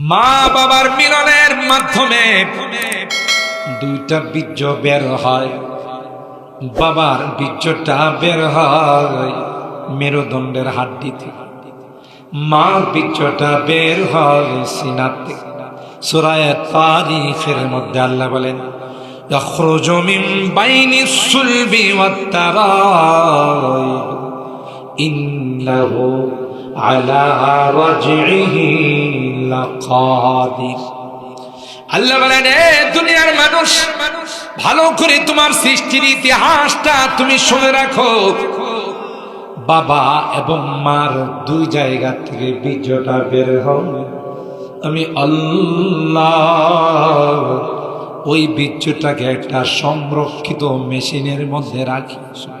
মা বাবার মিলনের মাধ্যমে দুইটা বীর্য বের হয় বাবার বীর্যটা বের হয় মেরুদণ্ডের হাড্ডি থেকে মার বীর্যটা বের হয় সিনার থেকে সুরায় তারিখের মধ্যে আল্লাহ বলেন يخرج من بين الصلب والترائب إنه على رجعه আল্লাহ দুনিয়ার মানুষ, ভালো করে তোমার সৃষ্টির ইতিহাসটা তুমি শুনে রাখো। বাবা এবং মার দুই জায়গা থেকে বীর্যটা বের হও। আমি আল্লাহ ওই বীর্যটাকে একটা সংরক্ষিত মেশিনের মধ্যে রাখি।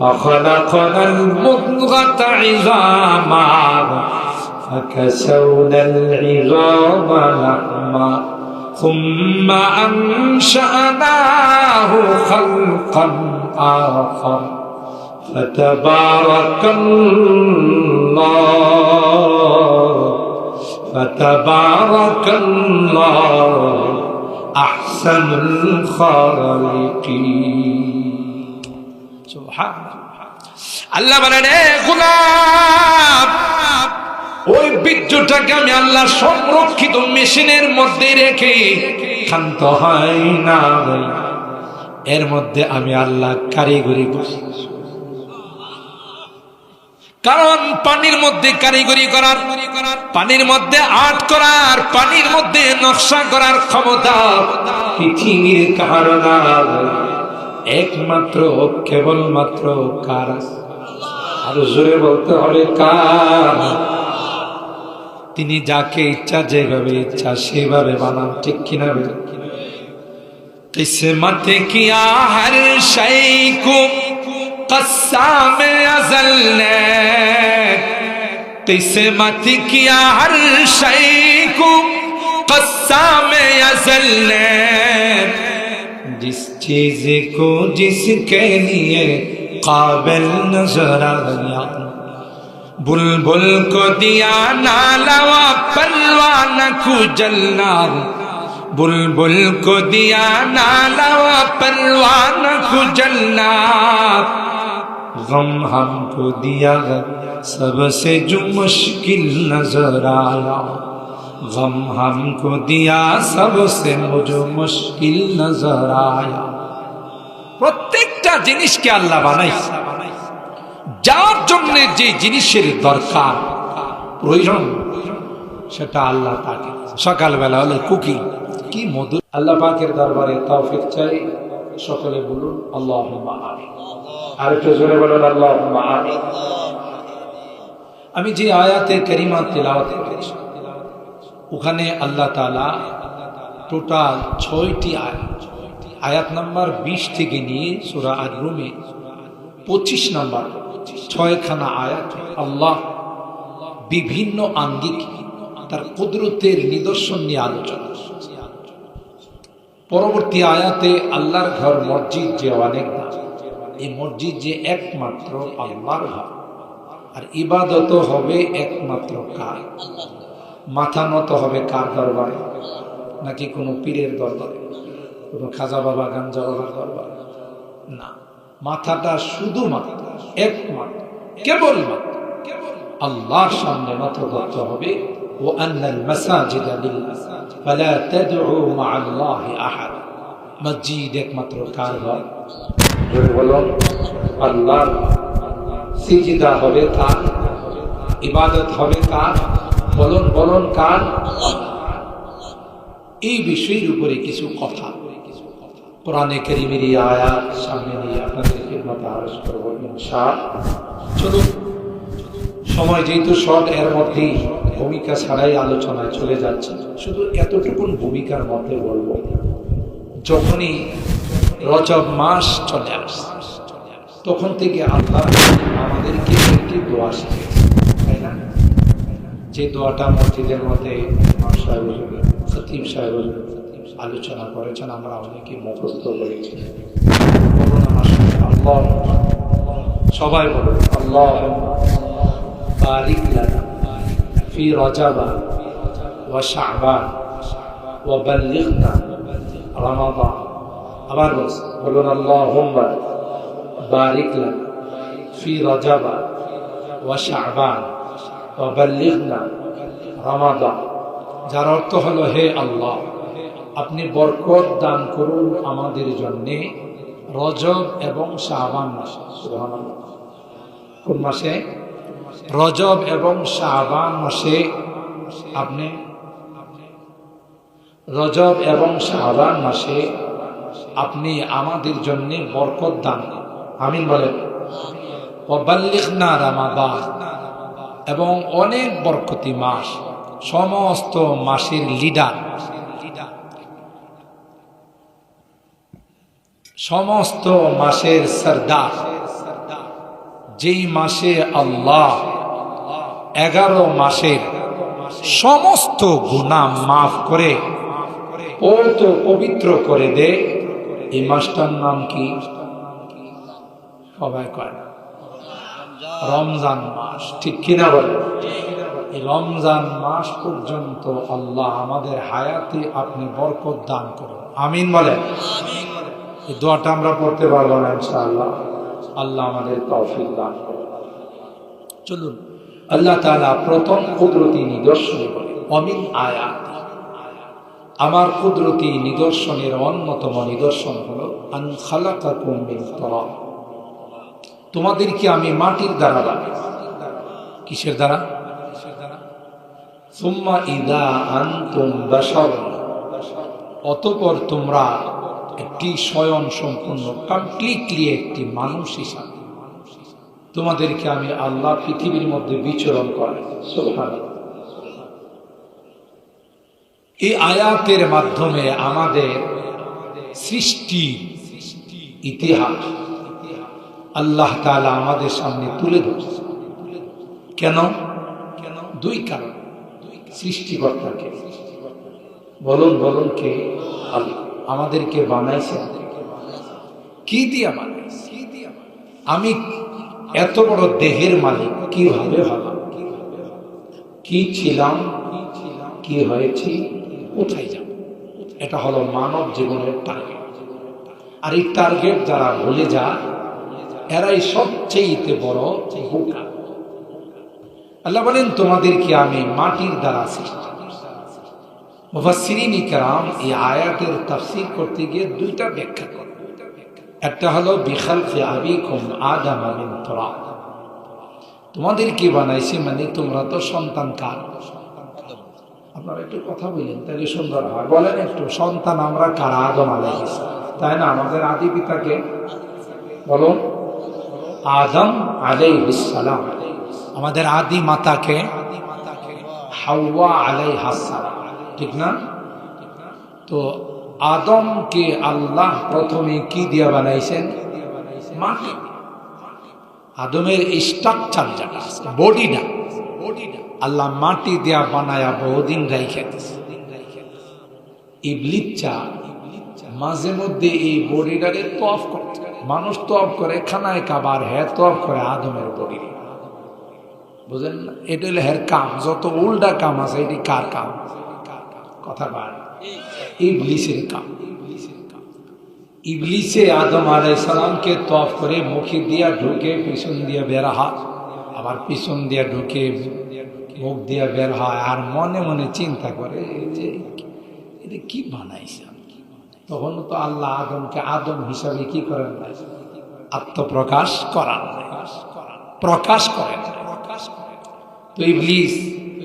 فخلقنا المضغة عظاما فكسونا العظام لحما ثم أنشأناه خلقا آخر. فتبارك الله فتبارك الله أحسن الخالقين. আল্লাহ বলেন, এ গোলাপ ওই বীর্যটাকে আমি আল্লাহ সংরক্ষিত মেশিনের মধ্যে রেখে ক্ষান্ত হয় না এর মধ্যে আমি আল্লাহ কারিগরি কারণ পানির মধ্যে কারিগরি করার, পানির মধ্যে আর্ট করার, পানির মধ্যে নকশা করার ক্ষমতা পৃথিবীর কারণ একমাত্র, কেবলমাত্র কার আরও জোরে বলতে হবে, কার? তিনি যাকে ইচ্ছা, যেভাবে ইচ্ছা, সেভাবে বানান, ঠিক কিনা কিসমত কিয়া হর শই কো قسام ازل نے قسمت کیا ہر شے کو قسام جس چیز کو جس کے لیے قابل نظر آیا بلبل کو دیا نالوا پلوان کو جلنا بلبل کو دیا نالوا پلوان کو جلنا غم ہم کو دیا سب سے جو مشکل نظر آیا غم ہم کو دیا সব সে মুঝো মুশকিল নজর আয়া প্রত্যেকটা জিনিসকে আল্লাহ বানাই। যার জন্য যে জিনিসের দরকার, প্রয়োজন, সেটা আল্লাহ তাকে। সকালবেলা হলে কুকি। কি মধুর আল্লাহ পাকের দরবারে তৌফিক চাই। সকলে বলুন আল্লাহ আর একটু জোরে বলুন আল্লাহ আমি যে আয়াতে করিমা তেলাওয়াত করেছি ওখানে আল্লাহ তালা টোটাল ছয়টি আয়াত আয়াত নাম্বার বিশ থেকে নিয়ে সুরা আর রুমে পঁচিশ নাম্বার ছয়খানা আয়াত আল্লাহ বিভিন্ন আঙ্গিক তার কুদরতের নিদর্শন নিয়ে আলোচনা পরবর্তী আয়াতে আল্লাহর ঘর মসজিদ যে অনেক এই মসজিদ যে একমাত্র আল্লাহর ঘর। আর ইবাদত হবে একমাত্র কার? মাথা নত হবে কার দরবারে? নাকি কোনো পীরের দরবারে? কোনো খাজা বাবা, গাঞ্জা বাবার দরবারে? না। মাথাটা শুধুমাত্র, একমাত্র, কেবলমাত্র আল্লাহর সামনে নত করতে হবে। ও আন্নাল মাসাজিদ ফালা তাদউ মা আল্লাহি আহাদ। মসজিদ একমাত্র কার ঘর জোরে বলুন আল্লাহ সিজদা হবে কার? ইবাদত হবে কার? বলুন বলুন কার এই বিষয়ের উপরে কিছু কথা। কোরআনে কেরিমের আয়াত সামনে নিয়ে আপনাদের খেদমত আরজ করব ইনশাআল্লাহ চলুন, সময় যেহেতু শর্ট, এর মধ্যেই ভূমিকা ছাড়াই আলোচনায় চলে যাচ্ছে। শুধু এতটুকুন ভূমিকার মধ্যে বলব, যখনই রজব মাস চলে আসে, তখন থেকে আল্লাহ আমাদেরকে একটি দোয়া না যে দোয়াটা মসজিদের মধ্যে ইমাম সাহেব খতিব সাহেব আলোচনা করেছেন, আমরা অনেকে মুখস্থ করেছি। বলুন আমার আল্লাহ, সবাই বলুন, আল্লাহ, বারিক লানা, ফি রজাবা ওয়া শাবান ওয়া বাল্লিগনা রমাদান। আবার বলুন, আল্লাহুম্মা বারিক লানা, ফি রজাবা ওয়া শাবান। যার অর্থ হলো, হে আল্লাহ, আপনি বরকত দান করুন আমাদের জন্যে রজব এবং শাবান মাসে। কোন মাসে? রজব এবং শাবান মাসে আপনি রজব এবং শাবান মাসে আপনি আমাদের জন্য বরকত দান আমিন বলেন। ওয়াবাল্লিগনা রামাদান। এবং অনেক বরকতি মাস, সমস্ত মাসের লিডার। সমস্ত মাসের সর্দার। যেই মাসে আল্লাহ এগারো মাসের সমস্ত গুণা মাফ করে পৌত পবিত্র করে দে এই মাসটার নাম কি? সবাই কয় না। রমজান মাস, ঠিক কিনা বলে? এই রমজান মাস পর্যন্ত আল্লাহ আমাদের হায়াতে আপনি বরকত দান করুন। আমিন বলেন এই দোয়াটা আমরা পড়তে পারব না, ইনশাআল্লাহ। আল্লাহ আমাদের তৌফিক দান করুন। চলুন, আল্লাহ তাআলা প্রথম কুদরতি নিদর্শন বলে। অমিন আয়াত। আমার কুদরতি নিদর্শনের অন্যতম নিদর্শন হলো, আন খালাকাকুম মিন তরাব। তোমাদেরকে আমি মাটির দ্বারা কিসের দ্বারা? সুম্মা ইদা আনতুম বাশার। অতপর তোমরা একটি স্বয়ং সম্পূর্ণ কমপ্লিটলি একটি মানুষ হিসাবে। তোমাদেরকে আমি আল্লাহ পৃথিবীর মধ্যে বিচরণ সুবহানাল্লাহ। এই আয়াতের মাধ্যমে আমাদের সৃষ্টি ইতিহাস আল্লাহ তাআলা আমাদের সামনে তুলে ধরছে কেন? কেন দুই কারণ সৃষ্টিকর্তাকে। বলুন বলুন কে? আমাদেরকে বানাইছেন। কি দিয়া বানাইছে আমি এত বড় দেহের মালিক, কীভাবে হলাম? কি ছিলাম? কি হয়েছি? কোথায় যাব? এটা হলো মানব জীবনের টার্গেট আর এই টার্গেট যারা ভুলে যায় এরাই সবচেয়ে বড় বোকা আল্লাহ বলেন, তোমাদেরকে আমি মাটির দ্বারা সৃষ্টি মুফাসসিরিন এই আয়াতের তাফসীর করতে গিয়ে দুইটা ব্যাখ্যা করে একটা হলো, বিখালফি আবিকুম আদাম মিন তুরাব। তোমাদেরকে বানাইছি মানে তোমরা তো সন্তান কার? আপনারা একটু কথা বললেন তাহলে সুন্দর হয়। বলেন একটু, সন্তান আমরা কার? আদম আলাইহিস তাই না? আমাদের আদি পিতাকে? বলুন। আদম আলাই সালাম। আমাদের আদি মাতাকে হাওয়া সালাম। ঠিক না? তো আদমকে আল্লাহ প্রথমে কি দিয়া বানাইছেন? মাটি। আদমের স্ট্রাকচার যেটা বডিটা বডিটা আল্লাহ মাটি দিয়া বানায়া বহুদিন রাইখে দিছে। ইবলিচ্চা মাঝে মধ্যে এই বডিটাকে তফ করতে মানুষ তফ করে, খানায় কাবার হ্যাঁ তফ করে আদমের বডি। বুঝলেন না? এটা হলো হের কাম। যত উল্টা কাম আছে, এটি কার কাম? কথা বার ইবলিসের কাম। ইবলিসে আদম আলাই সালামকে তফ করে মুখে দিয়া ঢুকে, পিছন দিয়া বের হয় আবার পিছন দিয়া ঢুকে, মুখ দিয়া বের হয় আর মনে মনে চিন্তা করে যে, এটা কি বানাইছে? তখন তো আল্লাহ আদমকে আদম হিসাবে কি করেন আত্মপ্রকাশ করান প্রকাশ করেন। তো ইবলিস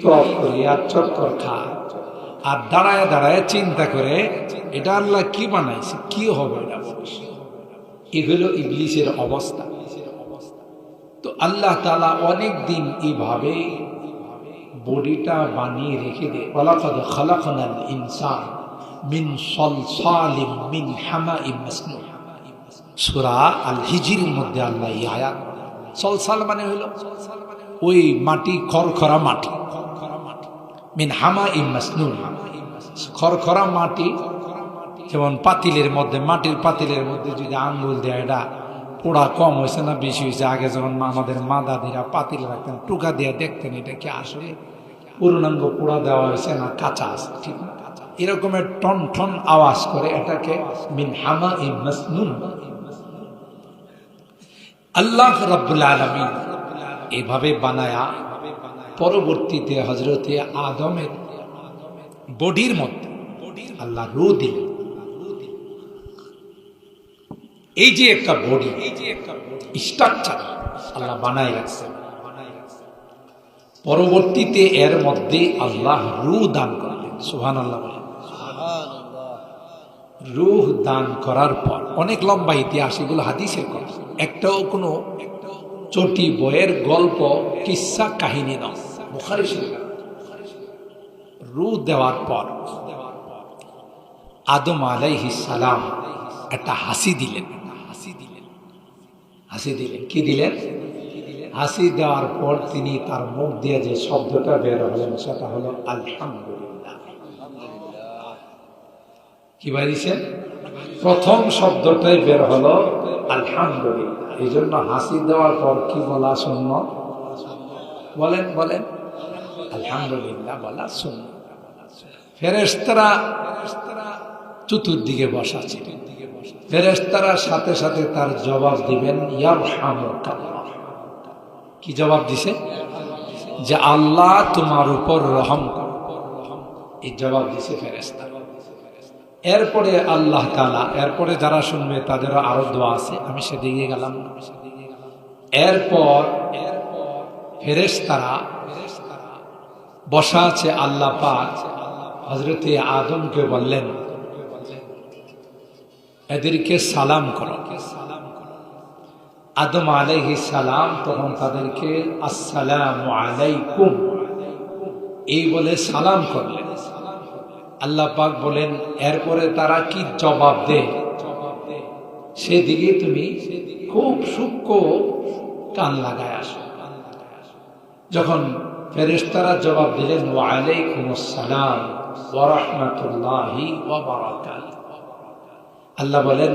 তফ করে আর চক্কর খায় আর দাঁড়ায় দাঁড়ায় চিন্তা করে, এটা আল্লাহ কি বানাইছে? কি হবে এটা? এ হলো ইবলিসের অবস্থা। তো আল্লাহ তালা অনেক দিন এইভাবে বডিটা বানিয়ে রেখে দেয়। খালাকনাল ইনসান। মিন সলসালিম মিন হামাইম মাসনুন। সূরা আল হিজরির মধ্যে আল্লাহ আয়াত। সলসাল মানে হলো ওই মাটি, খরখরা মাটি। মিন হামা ইম মাসনুন। খরখরা মাটি, যেমন পাতিলের মধ্যে, মাটির পাতিলের মধ্যে যদি আঙ্গুল দেয়, এটা পোড়া কম হয়েছে না বেশি হয়েছে? আগে যখন আমাদের মা দাদিরা পাতিল রাখতেন, টুকা দিয়ে দেখতেন, এটা কি আসলে পূর্ণাঙ্গ পোড়া দেওয়া হয়েছে না কাঁচা আছে, ঠিক না? এরকমের টন টন আওয়াজ করে এটাকে মিন হামা ইম মাসনুন। আল্লাহ রাব্বুল আলামিন এভাবে বানায়া পরবর্তীতে হজরতে আদমের বডির মধ্যে আল্লাহ রু দিলেন। এই যে একটা বডি স্ট্রাকচার আল্লাহ বানায় রাখছেন। পরবর্তীতে এর মধ্যে আল্লাহ রু দান করলেন সুহান আল্লাহ বলেন। রুহ দান করার পর, অনেক লম্বা ইতিহাস এগুলো হাদিসের কথা। একটাও কোনো চটি বইয়ের গল্প, কিসা, কাহিনী নয়। রুহ দেওয়ার পর আদম আলাইহি সালাম একটা হাসি দিলেন হাসি দিলেন। হাসি দিলেন। কি দিলেন? হাসি দেওয়ার পর তিনি তার মুখ দিয়ে যে শব্দটা বের হলেন, সেটা হলো আলহামদুলিল্লাহ। কি বাড়িছেন প্রথম শব্দটাই বের হলো, আলহামদুলিল্লাহ। এই জন্য হাসি দেওয়ার পর কি বলা শূন্য? বলেন বলেন। আলহামদুলিল্লাহ বলা শূন্য। ফেরেস্তারা চতুর্দিকে বসা ছিল ফেরেস্তারা সাথে সাথে তার জবাব দিবেন কি জবাব দিছে? যে আল্লাহ তোমার উপর রহম এই জবাব দিছে ফেরেস্তারা এরপরে আল্লাহ তালা এরপরে যারা শুনবে তাদেরও আরও দোয়া আছে, আমি সেদিকে গেলাম। এরপর ফেরেস তারা বসা আছে আল্লাহ পাক হজরতে আদমকে বললেন, এদেরকে সালাম করো। আদম আলাইহি সালাম তখন তাদেরকে, আসসালাম আলাইকুম। এই বলে সালাম করলেন। আল্লাহ পাক বলেন, এরপরে তারা কি জবাব দেয়? সেদিকে তুমি খুব সূক্ষ্ম কান লাগায় আসো। যখন ফেরেস্তারা জবাব দিলেন ওয়ালাইকুম আসসালাম ওয়া রাহমাতুল্লাহি ওয়া বারাকাতুহু। আল্লাহ বলেন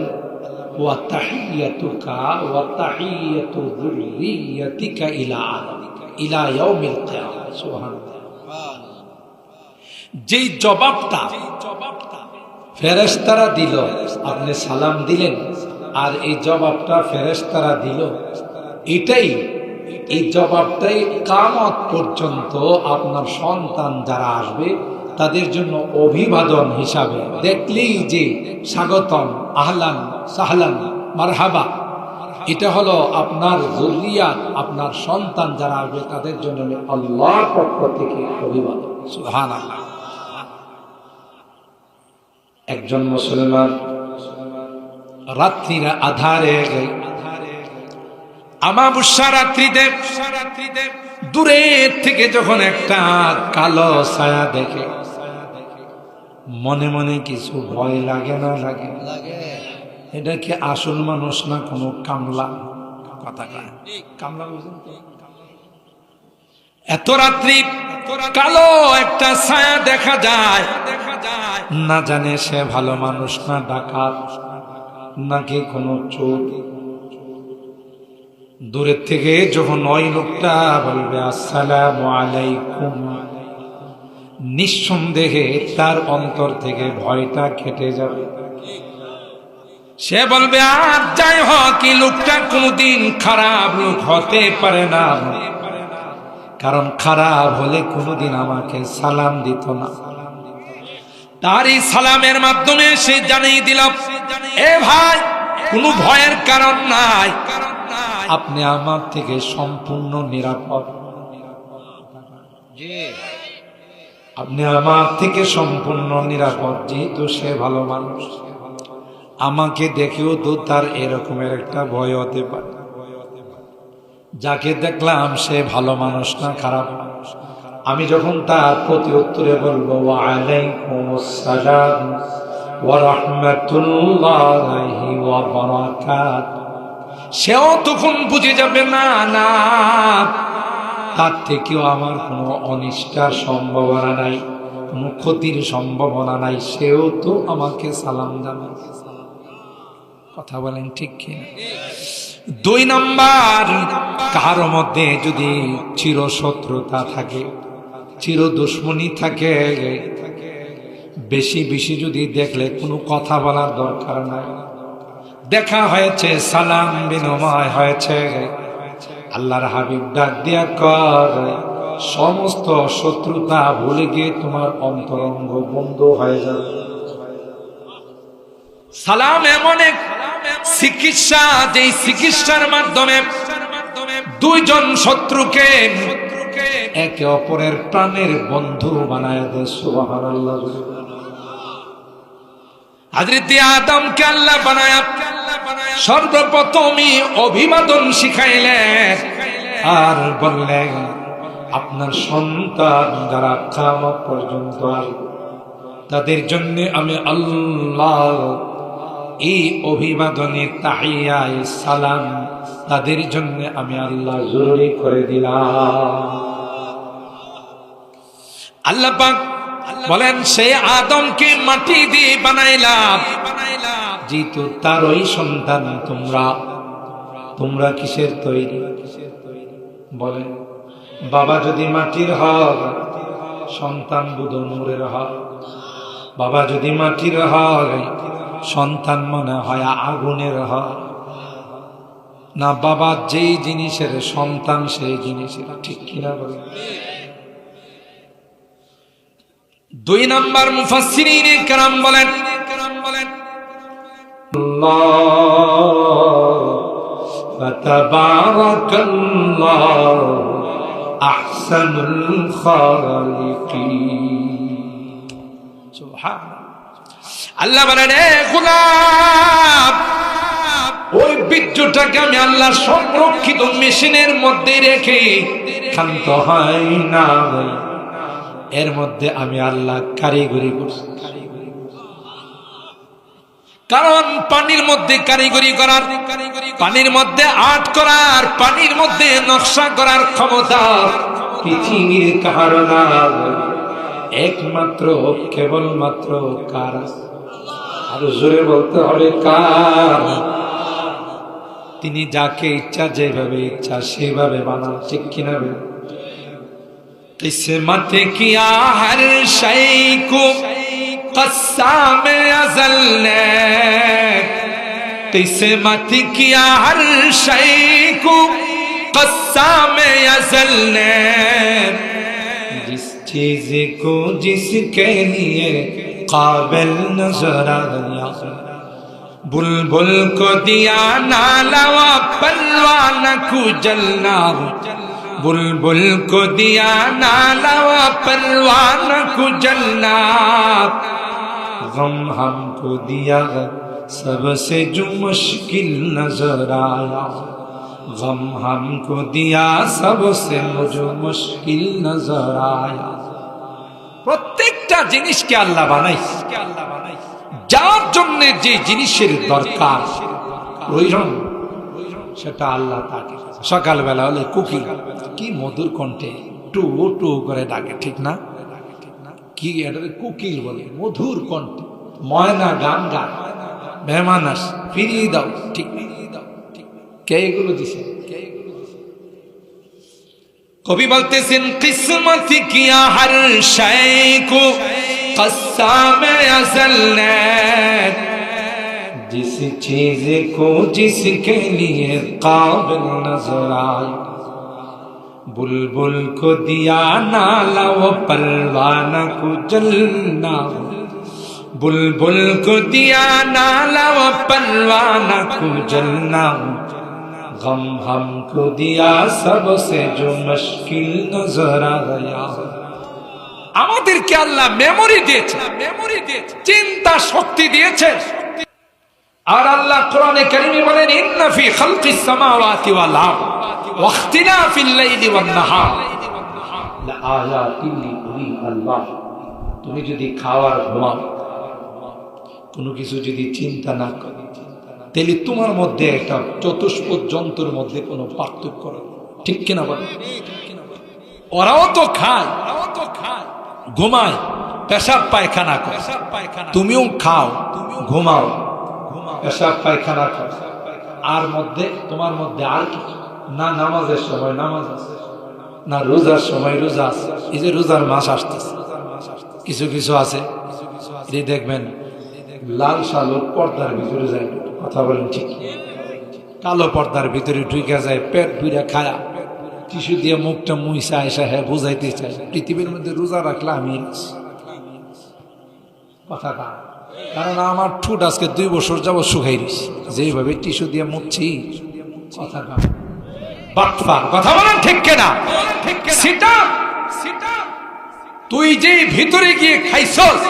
ইলা ইলা ইয়াউমিল কিয়ামah সুবহানাল্লাহ। যেই জবাবটা ফেরেশতারা দিল, আপনি সালাম দিলেন, আর এই জবাবটা ফেরেশতারা দিল। এটাই, এই জবাবটাই কামত পর্যন্ত আপনার সন্তান যারা আসবে, তাদের জন্য অভিবাদন হিসাবে। দেখলেই যে স্বাগতম, আহলান, সাহলান, মারহাবা। এটা হলো আপনার জরুরিয়াত, আপনার সন্তান যারা আসবে, তাদের জন্য আল্লাহর পক্ষ থেকে অভিবাদন। সুহান আল্লাহ একজন মুসলমান রাত্রিরা আধারে আমাবস্যা রাত্রিতে দূরের থেকে যখন একটা কালো ছায়া দেখে মনে মনে কিছু ভয় লাগে না লাগে? এটা কি আসল মানুষ না কোনো কামলা? কথা কামলা বুঝেন তো? এত রাত্রি কালো একটা ছায়া দেখা যায়। না জানে সে ভালো মানুষ, না ডাকাত নাকি কোনো চোর। দূরের থেকে যখন ওই লোকটা বলবে, আসসালামু আলাইকুম, নিঃসন্দেহে তার অন্তর থেকে ভয়টা কেটে যাবে। সে বলবে, আর যাই হোক লোকটা কোনোদিন খারাপ লোক হতে পারে না। কারণ খারাপ হলে কোনোদিন আমাকে সালাম দিত না। তার এই সালামের মাধ্যমে সে জানিয়ে দিলাম এ ভাই কোনো ভয়ের কারণ নাই। আপনি আমার থেকে সম্পূর্ণ নিরাপদ। আপনি আমার থেকে সম্পূর্ণ নিরাপদ যেহেতু সে ভালো মানুষ। আমাকে দেখেও তো তার এরকমের একটা ভয় হতে পারে। যাকে দেখলাম সে ভালো মানুষ না খারাপ মানুষ। আমি যখন তার প্রতি উত্তরে বলব সেও তখন বুঝে যাবে, না না, তার থেকেও আমার কোনো অনিষ্টার সম্ভাবনা নাই, কোনো ক্ষতির সম্ভাবনা নাই। সেও তো আমাকে সালাম জানায়। কথা বলেন ঠিক কিনা? দুই নাম্বার, কারও মধ্যে যদি চির শত্রুতা থাকে, চির দুশ্মনী থাকে, বেশি বেশি যদি দেখলে কোনো কথা বলার দরকার নাই। দেখা হয়েছে, সালাম বিনিময় হয়েছে। আল্লাহর হাবিব ডাক দিয়া কর, সমস্ত শত্রুতা ভুলে গিয়ে তোমার অন্তরঙ্গ বন্ধ হয়ে যাবে সালাম এমন এক চিকিৎসা যে চিকিৎসার মাধ্যমে দুইজন শত্রুকে একে অপরের প্রাণের বন্ধু বানায় সর্বপ্রথমই অভিবাদন শিখাইলেন আর বললেন, আপনার সন্তান যারা কামত পর্যন্ত তাদের জন্য আমি আল্লাহ এই অভিবাদনে তাহিয়ায় সালাম তাদের জন্য আমি আল্লাহ জরুরি করে দিলাম। আল্লাহ বলেন, সে আদমকে মাটি দিয়ে বানাইলাম। যেহেতু তার ওই সন্তান তোমরা। তোমরা কিসের তৈরি? বলেন বাবা যদি মাটির হয় সন্তান বুধ নূরের হয় বাবা যদি মাটির হয় সন্তান মনে হয় আগুনের হয় না বাবা যেই জিনিসের সন্তান সেই জিনিসের ঠিক কিনা বলে দুই নাম্বার মুফাসসিরিন کرام বলেন فتبارك الله أحسن الخالقين سبحان আল্লাহ বলেন গোলাপ ওই বীর্যটাকে আমি আল্লাহ সংরক্ষিত মেশিনের মধ্যে রেখে ক্ষান্ত হয় না এর মধ্যে আমি আল্লাহ কারিগরি করছি। কারণ পানির মধ্যে কারিগরি করার, পানির মধ্যে আর্ট করার, পানির মধ্যে নকশা করার ক্ষমতা পৃথিবীর কারণ একমাত্র, কেবলমাত্র কার আর জোরে বলতে হবে কার? তিনি যাকে ইচ্ছা, যেভাবে ইচ্ছা, সেভাবে বানান, ঠিক কিনা কিসমত কিয়া হর শাই কো قسام ازل نے قسمت کیا ہر شے کو قسام ازل نے جس چیز کو جس लिए काबिल नजर आया बुलबुल को दिया नाला पलवान को जलना बुलबुल को दिया नाला परवान को जलना गम हमको दिया सबसे जो मुश्किल नजर आया गम हमको दिया सबसे मुझे मुश्किल नजर आया প্রত্যেকটা জিনিসকে আল্লাহ বানাইছে। যার জন্য যে জিনিসের দরকার, প্রয়োজন, সেটা আল্লাহ তাকে সকালবেলা হলে কুকিং, কি মধুর কণ্ঠে টু টু করে ডাকে, ঠিক না? কি এটা কুকিল বলে, মধুর কণ্ঠে। ময়না গান গান মেহমান আস, ফিরিয়ে দাও, ঠিক কে এগুলো দিছে? কবি বলতেছেন কিসমত কিয়া হর শায় কো কসাম আজল নে जिस चीज को जिसके लिए काबिल नजर आए बुलबुल को दिया नाला वो परवाना को जलना बुलबुल को दिया नाला वो परवाना को जलना गम हमको दिया सबसे जो मुश्किल नजर आ गया আমাদেরকে আল্লাহ মেমোরি দিয়েছে মেমোরি দিয়েছে চিন্তা শক্তি দিয়েছে আর আল্লাহ কোরআনে কারিমে বলেন ইন্না ফি খালকিস সামাওয়াতি ওয়াল আরদ ওয়াখতিলাফিল লাইলি ওয়ান নাহার লাআয়াতিন লিউলিল আলবাব। তুমি যদি খাওয়ার ঘুমাও কোনো কিছু যদি চিন্তা না করো তাহলে তোমার মধ্যে একটা চতুষ্পদ যন্ত্রের মধ্যে কোনো পার্থক্য। ঠিক কিনা বল? ওরাও তো খায় ওরাও তো খায় ঘুমায়, পেশাব পায়খানা করে। তুমিও খাও, ঘুমাও, পেশাব পায়খানা করো। আর মধ্যে, তোমার মধ্যে আর কি? না নামাজের সময় নামাজ আছে, না রোজার সময় রোজা আছে। এই যে রোজার মাস আসতেছে, কিছু কিছু আছে। দেখবেন, লাল শালুর পর্দার ভিতরে যায় কথা বলেন ঠিক কালো পর্দার ভিতরে ঢুকে যায়, পেট বুড়া খায়া, টিস্যু দিয়ে মুখটা মুইসা, এসে হ্যাঁ বুঝাইতে চাই পৃথিবীর মধ্যে রোজা রাখলে আমি কথাটা কারণ আমার ঠুট আজকে দুই বছর যাব শুকাই দিছি যেভাবে টিস্যু দিয়ে মুখছি কথাটা কথা বলেন ঠিক কেনা? সেটা তুই যে ভিতরে গিয়ে খাইছস,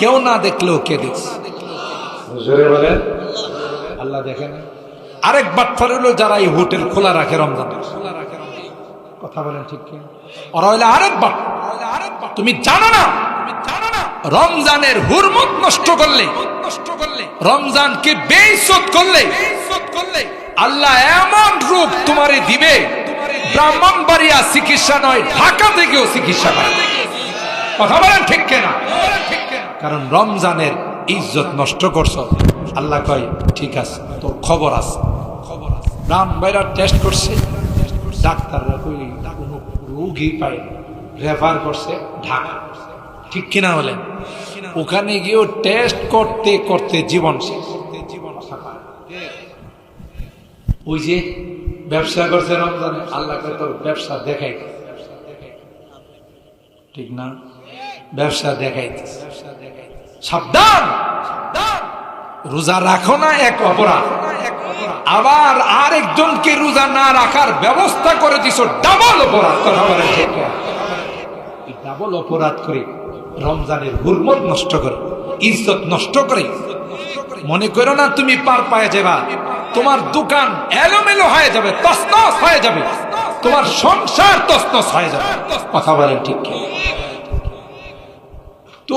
কেউ না দেখলেও কে দেখছ? আল্লাহ দেখেন আরেক বাটফার হলো যারা এই হোটেল খোলা রাখে রমজান কথা বলেন ঠিক কি ওরা হইলে আরেক তুমি জানো না? রমজানের হুরমত নষ্ট করলে নষ্ট করলে রমজানকে বেইজ্জত করলে করলে আল্লাহ এমন রূপ তোমারে দিবে, ব্রাহ্মণবাড়িয়া চিকিৎসা নয় ঢাকা থেকেও চিকিৎসা কথা বলেন ঠিক কেনা? কারণ রমজানের ইজ্জত নষ্ট করছ। আল্লাহ কয়, ঠিক আছে, তোর খবর আছে। খবর আছে। ব্রাহ্মণবাড়িয়া টেস্ট করছে। ডাক্তাররা কই, কোনো রোগী পায় রেফার করছে ঢাকা। ঠিক কিনা বলেন? ওখানে গিয়েও টেস্ট করতে করতে জীবন শেষ। জীবন ওই যে ব্যবসা করছে রমজানে আল্লাহকে তোর ব্যবসা দেখাই ঠিক না? ব্যবসা দেখাইতে সাবধান রোজা রাখো না এক অপরাধ। আবার আরেকজনকে রোজা না রাখার ব্যবস্থা করে দিছ ডাবল অপরাধ ডাবল অপরাধ করে রমজানের হুরমত নষ্ট করে, ইজ্জত নষ্ট করে। মনে করো না তুমি পার পায়ে যাবা, তোমার দোকান এলোমেলো হয়ে যাবে, তসনস হয়ে যাবে, তোমার সংসার তসনস হয়ে যাবে, কথা বলেন ঠিক? তো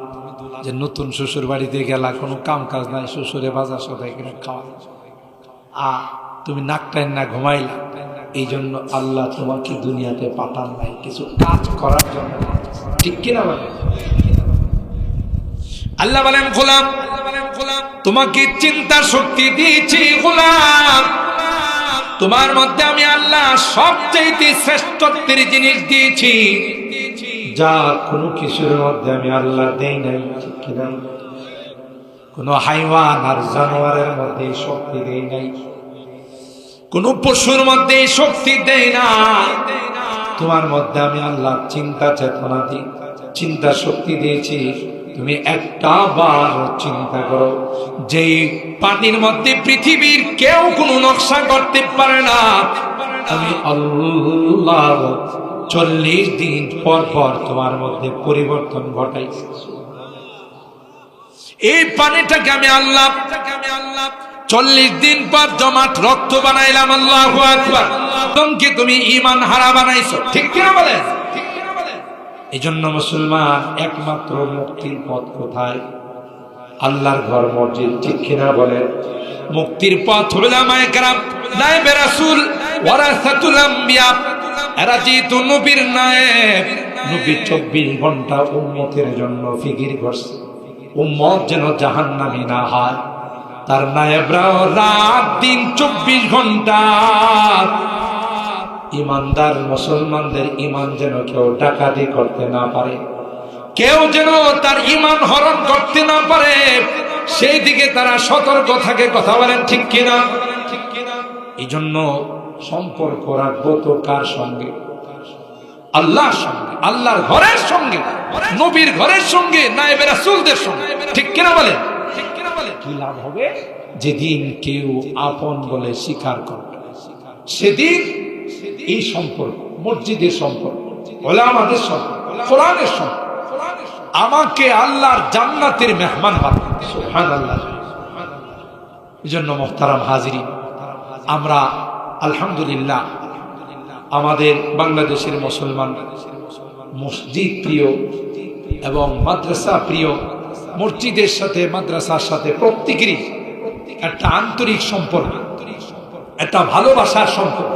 যে নতুন শ্বশুর বাড়িতে গেলা, কোনো কাম কাজ নাই, শ্বশুরে বাজার সদাই কিনে খাওয়া। আ, তুমি নাকটাই না ঘুমাইলা এই জন্য আল্লাহ তোমাকে দুনিয়াতে পাঠান নাই, কিছু কাজ করার জন্য। ঠিক কিনা বলে? আল্লাহ বলেন, গোলাম, তোমাকে চিন্তা শক্তি দিয়েছি, গোলাম। তোমার মধ্যে আমি আল্লাহ সবচেয়ে শ্রেষ্ঠত্বের জিনিস দিয়েছি। যা কোনো কিছুর মধ্যে আমি আল্লাহ দেই নাই, ঠিক কিনা কোন হাইওয়ান আর জানোয়ারের মধ্যে শক্তি দেই নাই। কোন পশুর মধ্যে শক্তি দেই না। তোমার মধ্যে আমি আল্লাহ চিন্তা চেতনা দিই, চিন্তা শক্তি দিয়েছি। তুমি একটা বার চিন্তা করো যে পানির মধ্যে পৃথিবীর কেউ কোনো নকশা করতে পারে না। আমি আল্লাহ চল্লিশ দিন পর পর তোমার মধ্যে পরিবর্তন ঘটাইছি। এই পানিটাকে আমি আল্লাহ চল্লিশ দিন পর জমাট রক্ত বানাইলাম, আল্লাহ তোমাকে তুমি ইমান হারা বানাইছো, ঠিক কিনা বলেন? এই জন্য মুসলমান একমাত্র মুক্তির পথ কোথায়? আল্লাহর ঘর, মসজিদ, ঠিক কিনা বলেন? মুক্তির পথ উলামায়ে কেরাম নায়েবে রাসূল, ওয়ারাসাতুল আম্বিয়া। নায়েব চব্বিশ ঘণ্টা যেন চব্বিশ ঘণ্টা। ইমানদার মুসলমানদের ইমান যেন কেউ ডাকাতি করতে না পারে। কেউ যেন তার ইমান হরণ করতে না পারে। সেই দিকে তারা সতর্ক থাকে। কথা বলেন ঠিক কিনা? এই জন্য সম্পর্ক রাখব তো কার সঙ্গে? আল্লাহর সঙ্গে, আল্লাহর ঘরের সঙ্গে, নবীর ঘরের সঙ্গে, নায়েবে রাসূলদের সঙ্গে। ঠিক কিনা বলেন? কি লাভ হবে? যেদিন কেউ আপন বলে স্বীকার করবে। সেদিন এই সম্পর্ক, মসজিদের সম্পর্ক, ওলামাদের সম্পর্ক, কোরআনের সম্পর্ক, আমাকে আল্লাহর জান্নাতের মেহমান সুবহানাল্লাহ। এই জন্য মোহতারাম হাজিরি আমরা আলহামদুলিল্লাহ, আমাদের বাংলাদেশের মুসলমান মসজিদ প্রিয় এবং মাদ্রাসা প্রিয়, মসজিদের সাথে, মাদ্রাসার সাথে প্রত্যেকেরই একটা আন্তরিক সম্পর্ক, একটা ভালোবাসার সম্পর্ক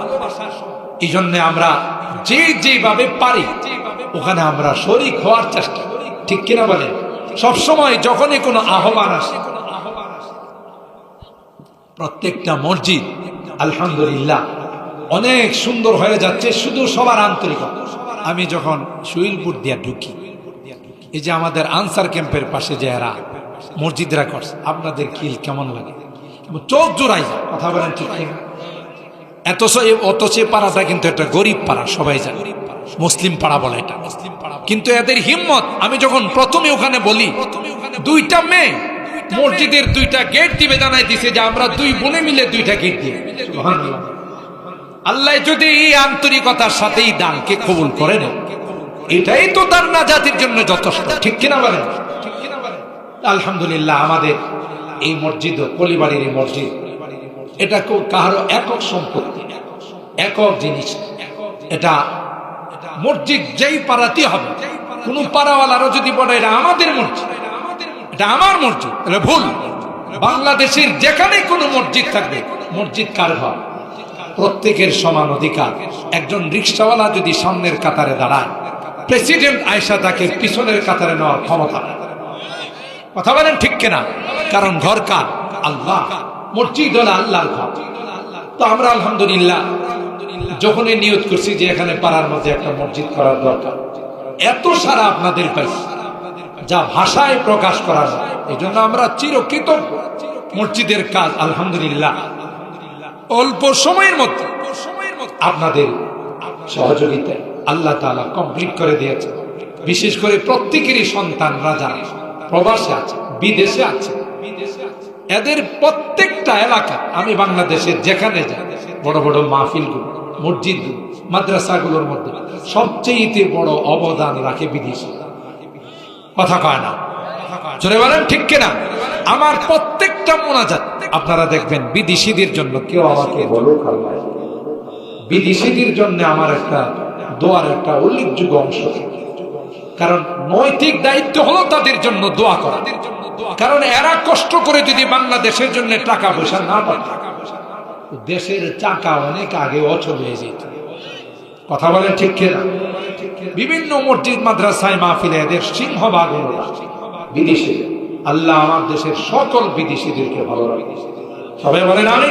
এই জন্য আমরা যে যেভাবে পারি, ওখানে আমরা শরিক হওয়ার চেষ্টা করি। ঠিক কিনা বলেন সবসময় যখনই কোনো আহ্বান আসে, প্রত্যেকটা মসজিদ আলহামদুলিল্লাহ। অনেক সুন্দর হয়ে যাচ্ছে শুধু সবার আন্তরিকতা আমি যখন সুইলপুর দিয়া ঢুকি, এই যে আমাদের আনসার ক্যাম্পের পাশে যে এরা মসজিদরা করছে আপনাদের কিল কেমন লাগে? চোখ জোড়াই কথা বলেন ঠিক? এত অথচ এই পাড়াটা কিন্তু একটা গরিব পাড়া, সবাই জানে। মুসলিম পাড়া বলে এটা। মুসলিম পাড়া কিন্তু এদের হিম্মত, আমি যখন প্রথমে ওখানে বলি, দুইটা মেয়ে মসজিদের দুইটা গেট দিবে, জানাই দিছে যে আমরা দুই বোনে মিলে দুইটা গেট দিই আল্লাহ যদি এই আন্তরিকতার সাথেই দানকে কবুল করে নেন এটাই তো তার না জাতির জন্য যথেষ্ট। ঠিক কিনা বলেন? আলহামদুলিল্লাহ, আমাদের এই মসজিদ কলিবাড়ির এই মসজিদ, এটা কাহারও একক সম্পত্তি, একক জিনিস। এটা মসজিদ যেই পাড়াতে হবে, কোন পাড়াওয়ালারও যদি বলে, এটা আমাদের মসজিদ। এটা আমার মসজিদ, এটা ভুল। বাংলাদেশের যেখানে কোনো মসজিদ থাকবে, মসজিদ কার ঘর প্রত্যেকের সমান অধিকার। একজন রিক্সাওয়ালা যদি সামনের কাতারে দাঁড়ায়, প্রেসিডেন্ট আয়সা তাকে পিছনের কাতারে নেওয়ার ক্ষমতা। কথা বলেন ঠিক কিনা? কারণ ঘর কার? আল্লাহ। মসজিদ হলো আল্লাহর ঘর। তো আমরা আলহামদুলিল্লাহ যখনই নিয়ত করছি যে এখানে পাড়ার মধ্যে একটা মসজিদ করার দরকার। এত সারা আপনাদের পাইছি। যা ভাষায় প্রকাশ করা যায়। এই জন্য আমরা চিরকৃতজ্ঞ। মসজিদের কাজ, আলহামদুলিল্লাহ। অল্প সময়ের মধ্যে আপনাদের সহযোগিতায় আল্লাহ তাআলা কমপ্লিট করে দিয়েছে বিশেষ করে প্রত্যেকেরই সন্তান রাজা, প্রবাসে আছে, বিদেশে আছে। এদের প্রত্যেকটা এলাকা, আমি বাংলাদেশে যেখানে যাই, বড় বড় মাহফিলগুলো, মসজিদগুলো, মাদ্রাসাগুলোর মধ্যে সবচেয়ে বড় অবদান রাখে বিদেশি। কথা কয় না। চলে বলেন, ঠিক কিনা? আমার প্রত্যেকটা মোনাজাত, আপনারা দেখবেন বিদেশিদের জন্য কেউ আমাকে বিদেশিদের জন্য আমার একটা দোয়ার একটা উল্লেখযোগ্য অংশ। কারণ নৈতিক দায়িত্ব হলো তাদের জন্য দোয়া করা। কারণ এরা কষ্ট করে যদি বাংলাদেশের জন্য টাকা পয়সা না পায়, দেশের চাকা অনেক আগে অচল হয়ে যেত। কথা বলেন ঠিক কিনা? বিভিন্ন মসজিদ, মাদ্রাসায় মাহফিলে এদের সিংহভাগ বিদেশি। আল্লাহ আমার দেশের সকল বিদেশিদেরকে ভালো রাখে সবাই বলেন আমি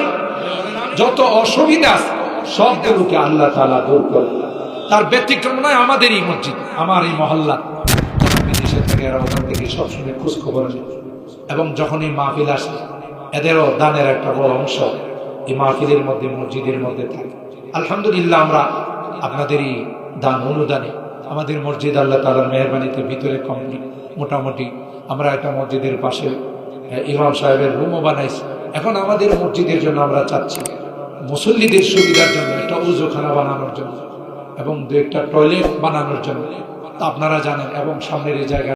যত অসুবিধা সবগুলোকে আল্লাহ তালা দূর করে তার ব্যতিক্রম নয় আমাদের এই মসজিদ, আমার এই মহল্লা। বিদেশে থেকে এরা ওখান থেকে সবসময় খোঁজ খবর এবং যখন এই মাহফিল আসে, এদেরও দানের একটা বড় অংশ এই মাহফিলের মধ্যে, মসজিদের মধ্যে থাকে। আলহামদুলিল্লাহ আমরা আপনাদের এই দান অনুদানে আমাদের মসজিদ আল্লাহ তালার মেহরবানিতে ভিতরে কমপ্লিট। মোটামুটি আমরা একটা মসজিদের পাশে ইমাম সাহেবের রুমও বানাইছি। এখন আমাদের মসজিদের জন্য আমরা চাচ্ছি মুসল্লিদের সুবিধার জন্য একটা উজোখানা বানানোর জন্য এবং দু একটা টয়লেট বানানোর জন্য। আপনারা জানেন এবং সামনের এই জায়গা